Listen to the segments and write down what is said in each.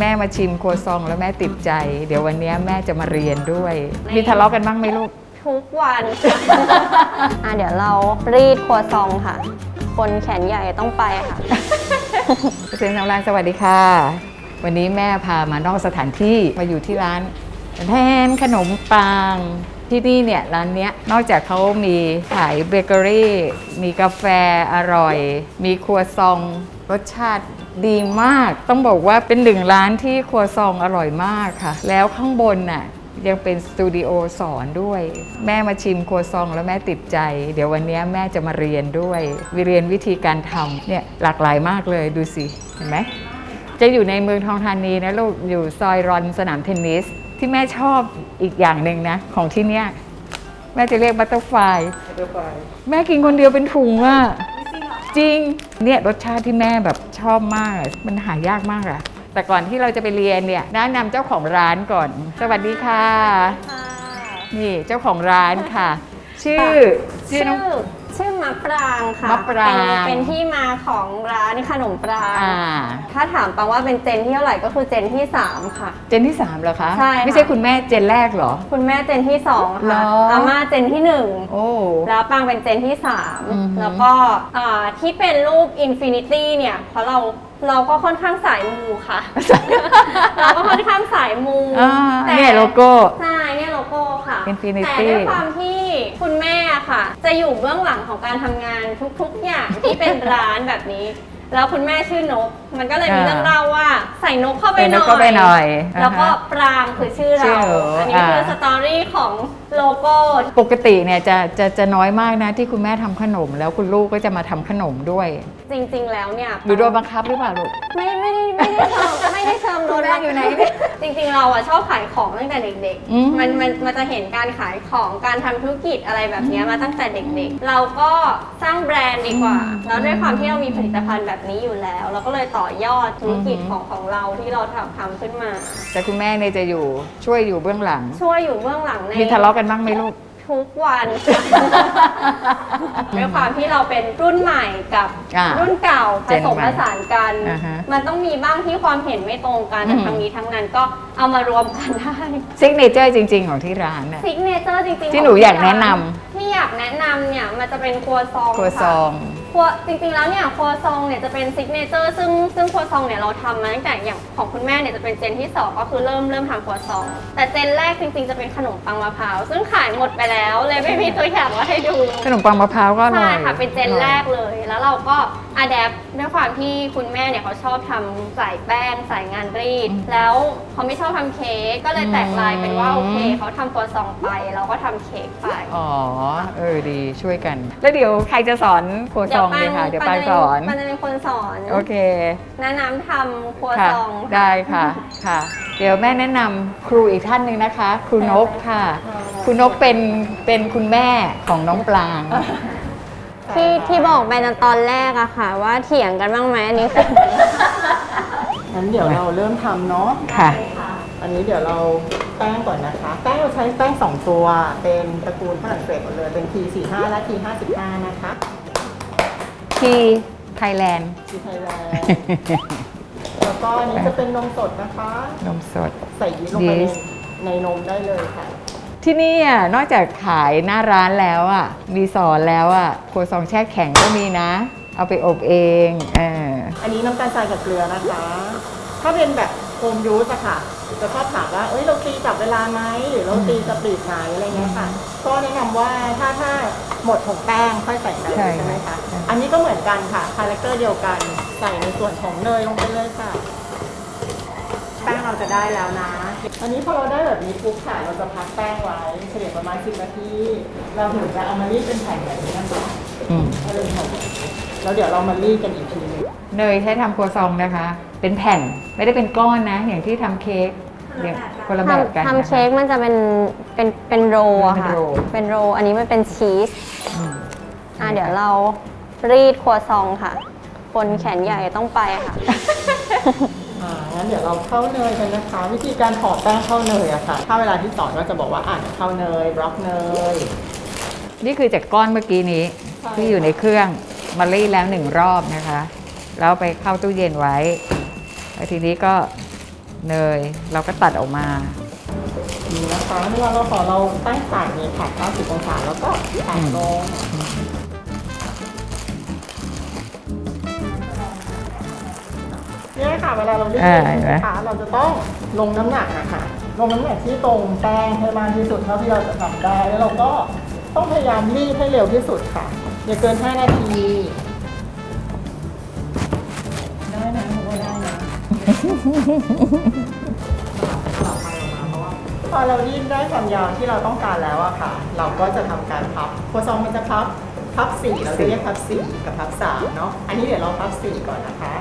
แม่มาชิมโครัวซองแล้วแม่ติดใจ เดี๋ยววันนี้แม่จะมาเรียนด้วย มีทะเลาะกันบ้างไหมลูก ทุกวันอะเดี๋ยวเรารีดครัวซองค่ะ คนแขนใหญ่ต้องไปค่ะเสียงสำรานสวัสดีค่ะ วันนี้แม่พามานอกสถานที่มาอยู่ที่ร้านแทนขนมปัง ที่นี่เนี่ยร้านเนี้ยนอกจากเขามีขายเบเกอรี่ มีกาแฟอร่อย มีครัวซองรสชาติดีมาก ต้องบอกว่าเป็นหนึ่งร้านที่ครัวซองอร่อยมากค่ะ แล้วข้างบนน่ะยังเป็นสตูดิโอสอนด้วย แม่มาชิมครัวซองแล้วแม่ติดใจ เดี๋ยววันนี้แม่จะมาเรียนด้วยวิเรียนวิธีการทำเนี่ยหลากหลายมากเลยดูสิ เห็นไหมจะอยู่ในเมืองทองธานีนะลูกอยู่ซอยรอนสนามเทนนิส ที่แม่ชอบอีกอย่างหนึ่งนะ ของที่เนี้ยแม่จะเรียกบัตเตอร์ไฟแม่กินคนเดียวเป็นถุงอะจริงเนี่ยรสชาติที่แม่แบบชอบมากอะมันหายากมากอะแต่ก่อนที่เราจะไปเรียนเนี่ยแนะนำเจ้าของร้านก่อน สวัสดีค่ะ นี่เจ้าของร้านค่ะ ชื่อชื่อน้อง ชื่อ มะปรางค่ะมะปราง เป็นเป็นที่มาของร้านขนมปรางอ่า ถ้าถามปังว่าเป็นเจนที่เท่าไหร่ก็คือเจนที่3ค่ะ เจนที่3เหรอคะใช่ค่ะ ไม่ใช่คุณแม่เจนแรกเหรอ คุณแม่เจนที่2เหรค่ะออาม่าเจนที่โอ้1แล้วปังเป็นเจนที่อือหือ3แล้วก็อ่าที่เป็นรูปอินฟินิตี้เนี่ยเพราะเราเราก็ค่อนข้างสายมูค่ะ เราก็ค่อนข้างสายมูอ่าแต่ เนี่ยโลโก้ ใช่เนี่ยโลโก้ค่ะ Infinity แต่ด้วยความที่ คุณแม่ค่ะ จะอยู่เบื้องหลังของการทำงานทุกๆ อย่างที่เป็นร้านแบบนี้ แล้วคุณแม่ชื่อนก มันก็เลยมีอ่าเรื่องเล่าว่าใส่นกเข้าไปใส่หนน่กอยเข้าไปหน่อยแล้วก็อ่าฮะปรางคือชื่อชื่เราออันนี้คืออ่าสตอรี่ของโลโก้ ปกติเนี่ยจะจะจะน้อยมากนะที่คุณแม่ทำขนม แล้วคุณลูกก็จะมาทำขนมด้วย จริง ๆ แล้วเนี่ยหรือโดนบังคับหรือเปล่าลูก ไม่ไม่ได้ไม่ได้เชิงไม่ได้เชิงโดนคุณแม่อยู่ไหนเนี่ยจริง ๆ เราอะชอบขายของตั้งแต่เด็ก อืม ๆ มันมันมันจะเห็นการขายของการทำธุรกิจอะไรแบบเนี้ยมาตั้งแต่เด็ก ๆ เราก็สร้างแบรนด์ดีกว่า แล้วด้วยความที่เรามีผลิตภัณฑ์แบบนี้อยู่แล้ว เราก็เลยต่อยอดธุรกิจของของเราที่เราทำทำขึ้นมา แต่คุณแม่เนี่ยจะอยู่ช่วยอยู่เบื้องหลัง ช่วยอยู่เบื้องหลังใน มีทะเลาะกันบ้างไหมลูก ทุกวันด้วยความที่เราเป็นรุ่นใหม่กับอ่ารุ่นเก่าผเจนสมใหม่ผสานกัน อ่าฮะมันต้องมีบ้างที่ความเห็นไม่ตรงกันอืแต่มทั้งนี้ทั้งนั้นก็ เอามารวมกันได้ ซิกเนเจอร์จริง ๆ ของที่ร้านน่ะ ซิกเนเจอร์จริงๆที่หนูอยากแนะนที่อยากแนะนำเนี่ยมันจะเป็นครัวซองครัวซค่ะองครัวจริงๆแล้วเนี่ยครัวซองเนี่ยจะเป็นซิกเนเจอร์ซึ่งซึ่งครัวซองเนี่ยเราทำมาตั้งแต่อย่างของคุณแม่เนี่ยจะเป็นเจนที่สองก็คือเริ่มเริ่มทำครัวซอง แต่เจนแรกจริงๆจะเป็นขนมปังมะพร้าวซึ่งขายหมดไปแล้วเลยไม่มีตัวอย่างมาให้ดู ขนมปังมะพร้าวก็อร่ใช่อยค่ะเป็นเจนแรกเลย แล้วเราก็ อัดแอปด้วยความที่คุณแม่เนี่ยเขาชอบทำสายแป้งสายงานรีด แล้วเขาไม่ชอบทำเค้กก็เลยแตกลายเป็นว่า โอเคเขาทำครัวซองไป เราก็ทำเค้กไป อ๋อ เออดีช่วยกัน แล้วเดี๋ยวใครจะสอนครัวซองดีค่ะ เดี๋ยวปานสอนมันจะเป็นคนสอนโอเค แนะนำทำครัวค่ะซองได้ค่ะค่ะ เดี๋ยวแม่แนะนำครูอีกท่านหนึ่งนะคะ ครูนกค่ะ ครูนกเป็นเป็นคุณแม่ของน้องปลาง ที่ที่บอกไปตอนแรกอะค่ะ ว่าเถียงกันบ้างไหมอันนี้คือ งั้นเดี๋ยวเราเริ่มทำเนาะ ค่ะ อันนี้เดี๋ยวเราแป้งก่อนนะคะ แป้งเราใช้แป้ง2ตัว เป็นตระกูลฝรั่งเศสหมดเลย เป็น T45 และ T55 นะคะ ที่ไทยแลนด์ T ไทยแลนด์แล้วก็อันนี้จะเป็นนมสดนะคะ นมสด ใส่ยีสต์ลงไปในยีสต์ในนมได้เลยค่ะ ที่นี่อะนอกจากขายหน้าร้านแล้วอะมีสอนแล้วอะครัวซองแช่แข็งก็มีนะ เอาไปอบเองเอออันนี้น้ำตาลทรายกับเกลือนะคะ ถ้าเป็นแบบโฮมยูสอะค่ะจะชอบถามว่า เอ้ย เราตีจับเวลาไหม หรือเราตีสปีดไหนอะไรเงี้ยค่ะ ก็แนะนำว่าถ้าถ้าหมดของแป้งค่อยใส่เนยใช่ใช่ไหมคะใช่อันนี้ก็เหมือนกันค่ะ คาแรคเตอร์เดียวกัน ใส่ในส่วนของเนยลงไปเลยค่ะ แป้งเราจะได้แล้วนะ อันนี้พอเราได้แบบนี้ปุ๊บค่ะเราจะพักแป้งไว้เฉลี่ยประมาณ 10 นาที เราถึงจะเอามารีดเป็นแผ่นแบบนี้นะคะอืมให้เป็นแผ่นแล้วเดี๋ยวเรามารีดกันอีกทีหนึงเนยใช้ทำครัวซองนะคะ เป็นแผ่นไม่ได้เป็นก้อนนะ อย่างที่ทำเค้กอย่างคนละแบบกันทำนะคะทำเค้กมันจะเป็นเป็นเป็นโรลอะค่ะ เป็นโรล เป็นโรลอันนี้มันเป็นชีส อืม อะเดี๋ยวเรารีดครัวซองค่ะ คนแขนใหญ่ต้องไปค่ะ อ่างั้นเดี๋ยวเราเข้าเนยกันนะคะ วิธีการห่อแป้งเข้าเนยอะค่ะ ถ้าเวลาที่สอนก็จะบอกว่าอ่านเข้าเนยบล็อกเนย นี่คือจากก้อนเมื่อกี้นี้ใช่ ที่อยู่ในเครื่องมารีดแล้วหนึ่งรอบนะคะแล้วไปเข้าตู้เย็นไว้แล้วทีนี้ก็เนยเราก็ตัดออกมา นี่นะคะเวลาเราขอเราตั้งต่างนี้ค่ะ90องศาแล้วก็แตะลง ค่ะเวลาเราเรียกอ่าเห็นไหมนะคะเราจะต้องลงน้ำหนักนะคะลงน้ำหนักที่ตรงแป้งให้มากที่สุดเท่าที่เราจะทำได้ แล้วเราก็ต้องพยายามรีดให้เร็วที่สุดค่ะ อย่าเกิน 5 นาที ได้นะผมว่าได้นะพอเรารีดได้ความยาวที่เราต้องการแล้วอะค่ะ เราก็จะทำการพับโครัวซองมันจะพับพับสี่เราจะเรียกพับสี่กับพับสามเนาะอันนี้เดี๋ยวเราพับสี่ก่อนนะคะ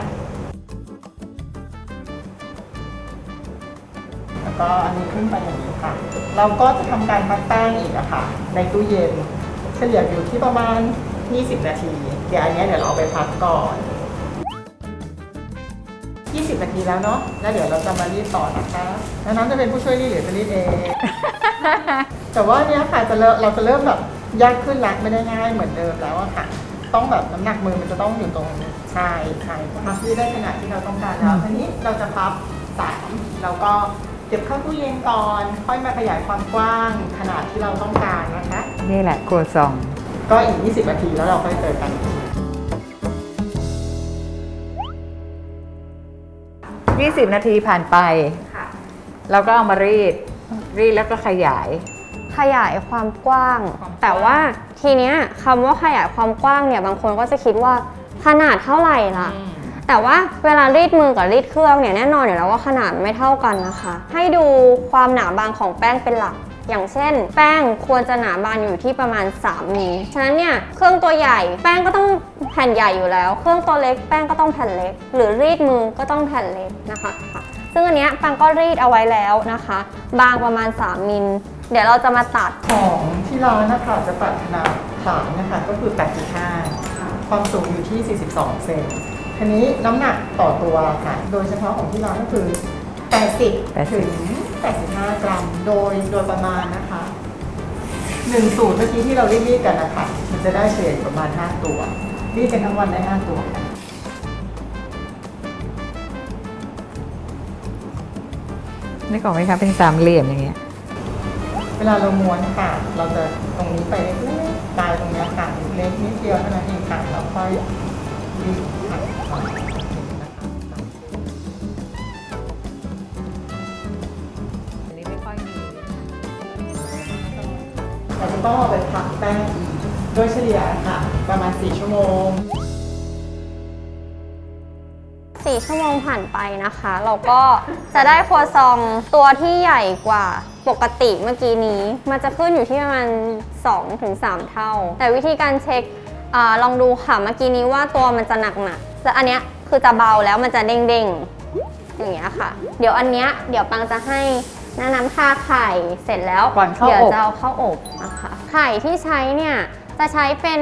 ก็อันนี้ขึ้นไปอย่างนี้ค่ะ เราก็จะทำการพักแป้งอีกอะค่ะ ในตู้เย็น เฉลี่ยอยู่ที่ประมาณ 20 นาที เดี๋ยวอันเนี้ยเดี๋ยวเราเอาไปพักก่อน 20 นาทีแล้วเนาะ แล้วเดี๋ยวเราจะมารีดต่อนะคะ แล้วน้ำจะเป็นผู้ช่วยรีดหรือจะรีดเอง แต่ว่าเนี้ยค่ะจะเริ่มเราจะเริ่มแบบยากขึ้นละไม่ได้ง่ายเหมือนเดิมแล้วอะค่ะ ต้องแบบน้ำหนักมือมันจะต้องอยู่ตรงชายชายพับที่ได้ขนาดที่เราต้องการแล้วทีนี้เราจะพับสามเราก็ เก็บเข้าตู้เย็นก่อน ค่อยมาขยายความกว้างขนาดที่เราต้องการนะคะ นี่แหละครัวซอง ก็อีก 20 นาทีแล้วเราค่อยเจอกัน 20 นาทีผ่านไป ค่ะเราก็เอามารีด รีดแล้วก็ขยาย ขยายความกว้าง ความกว้าง แต่ว่าทีเนี้ยคำว่าขยายความกว้างเนี่ยบางคนก็จะคิดว่าขนาดเท่าไหร่ล่ะ แต่ว่าเวลารีดมือกับรีดเครื่องเนี่ยแน่นอนอยู่แล้วว่าขนาดไม่เท่ากันนะคะ ให้ดูความหนาบางของแป้งเป็นหลักอย่างเช่น แป้งควรจะหนาบางอยู่ที่ประมาณ3มิลฉะนั้นเนี่ยเครื่องตัวใหญ่แป้งก็ต้องแผ่นใหญ่อยู่แล้ว เครื่องตัวเล็กแป้งก็ต้องแผ่นเล็ก หรือรีดมือก็ต้องแผ่นเล็กนะคะค่ะซึ่งอันเนี้ยปังก็รีดเอาไว้แล้วนะคะ บางประมาณ 3มิลเดี๋ยวเราจะมาตัดของที่ร้านนะคะจะตัดขนาดฐานนะคะก็คือ 85 ความสูงอยู่ที่ 42 เซน ทีนี้น้ำหนักต่อตัวค่ะ โดยเฉพาะของที่ร้านก็คือ 80 80 ถึง 85 กรัม โดยโดยประมาณนะคะหนึ่งสูตรเมื่อกี้ที่เรารีดๆกันนะคะ มันจะได้เฉลี่ยประมาณ 5 ตัว รีดกันทั้งวันได้ 5 ตัวค่ะนี่ก่อนไหมคะเป็นสามเหลี่ยมอย่างเงี้ย เวลาเราม้วนค่ะ เราจะตรงนี้ไปเรื่อยๆปลายตรงเนี้ยค่ะเล็กนิดเดียวเท่านั้นเองค่ะเราค่อยรีดค่ะนะคะ อันนี้ไม่ค่อยมีเราจะต้องเอาไปพักแป้งอีกโดยเฉลี่ยค่ะ ประมาณ 4 ชั่วโมง4ชั่วโมงผ่านไปนะคะ เราก็จะได้ครัวซองตัวที่ใหญ่กว่าปกติเมื่อกี้นี้ มันจะขึ้นอยู่ที่ประมาณ 2-3 เท่า แต่วิธีการเช็ค อาลองดูค่ะเมื่อกี้นี้ว่าตัวมันจะหนักหนักๆแต่อันเนี้ยคือจะเบาแล้วมันจะเด้งๆอย่างเงี้ยค่ะ เดี๋ยวอันเนี้ยเดี๋ยวปังจะให้น้าน้ำทาไข่เสร็จแล้วก่อนเข้าเดี๋ยวอบจะเอาเข้าอบนะคะไข่ที่ใช้เนี่ยจะใช้เป็น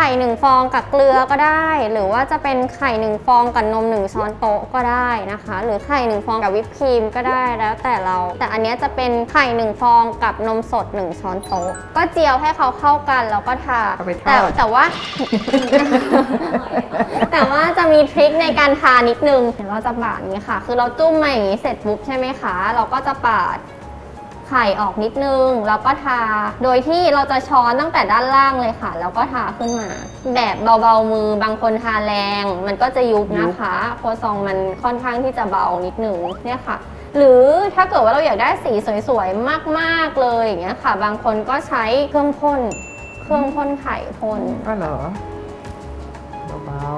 ไข่หนึ่งฟองกับเกลือก็ได้ หรือว่าจะเป็นไข่หนึ่งฟองกับนมหนึ่งช้อนโต๊ะก็ได้นะคะ หรือไข่หนึ่งฟองกับวิปครีมก็ได้แล้วแต่เรา แต่อันเนี้ยจะเป็นไข่หนึ่งฟองกับนมสดหนึ่งช้อนโต๊ะ ก็เจียวให้เขาเข้ากันแล้วก็ทาเอาไปทอด แต่แต่ว่า แต่ว่าจะมีทริคในการทานิดนึงเดี๋ยวเราจะปาดอย่างนี้ค่ะ คือเราจุ้มมาอย่างนี้เสร็จปุ๊บใช่ไหมคะ เราก็จะปาด ไข่ออกนิดนึง แล้วก็ทา โดยที่เราจะช้อนตั้งแต่ด้านล่างเลยค่ะ แล้วก็ทาขึ้นมา แบบเบาๆมือบางคนทาแรง มันก็จะยุบนะคะ โครัวซองมันค่อนข้างที่จะเบานิดนึงเนี่ยค่ะ หรือถ้าเกิดว่าเราอยากได้สีสวยๆมากๆเลยอย่างเงี้ยค่ะ บางคนก็ใช้เครื่องพ่นเครื่องพ่นไข่พ่นก็เหรอเบา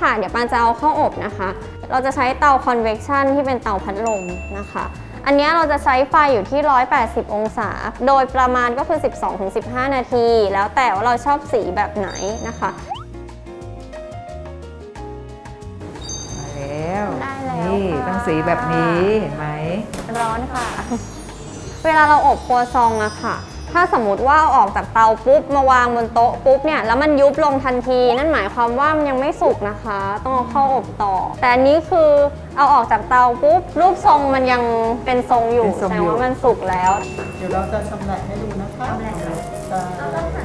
ค่ะเดี๋ยวปานจะเอาเข้าอบนะคะ เราจะใช้เตา convection ที่เป็นเตาพัดลมนะคะ อันเนี้ยเราจะใช้ไฟอยู่ที่ 180 องศา โดยประมาณก็คือ 12-15 นาที แล้วแต่ว่าเราชอบสีแบบไหนนะคะๆมาแล้วได้แล้วนี่ค่ะ ต้องสีแบบนี้เห็นไหม ร้อนค่ะ เวลาเราอบครัวซองอะค่ะ ถ้าสมมติว่าเอาออกจากเตาปุ๊บมาวางบนโต๊ะปุ๊บเนี่ยแล้วมันยุบลงทันที นั่นหมายความว่ามันยังไม่สุกนะคะ ต้องเอาเข้าอบต่อ แต่นี้คือเอาออกจากเตาปุ๊บรูปทรงมันยังเป็นทรงอยู่แสดงว่ามันสุกแล้ว เดี๋ยวเราจะชำแหละให้ดูนะคะชำแหละค่ะ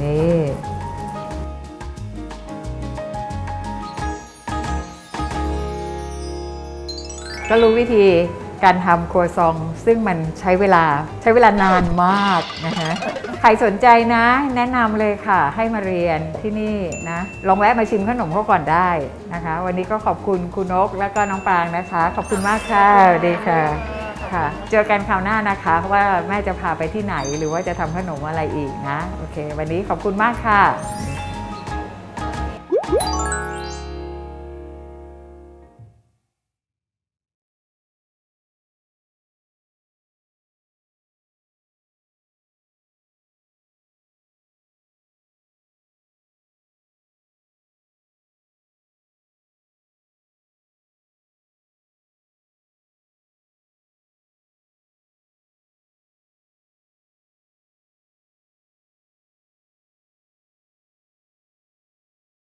นี่ก็รู้วิธี การทำครัวซอง ซึ่งมันใช้เวลาใช้เวลานานมากนะคะใครสนใจนะ แนะนำเลยค่ะ ให้มาเรียนที่นี่นะ ลองแวะมาชิมขนมเขาก่อนได้นะคะ วันนี้ก็ขอบคุณคุณนกและก็น้องปรางนะคะ ขอบคุณมากค่ะสวัสดีค่ะค่ะ เจอกันคราวหน้านะคะว่าแม่จะพาไปที่ไหนหรือว่าจะทำขนมอะไรอีกนะ โอเค วันนี้ขอบคุณมากค่ะ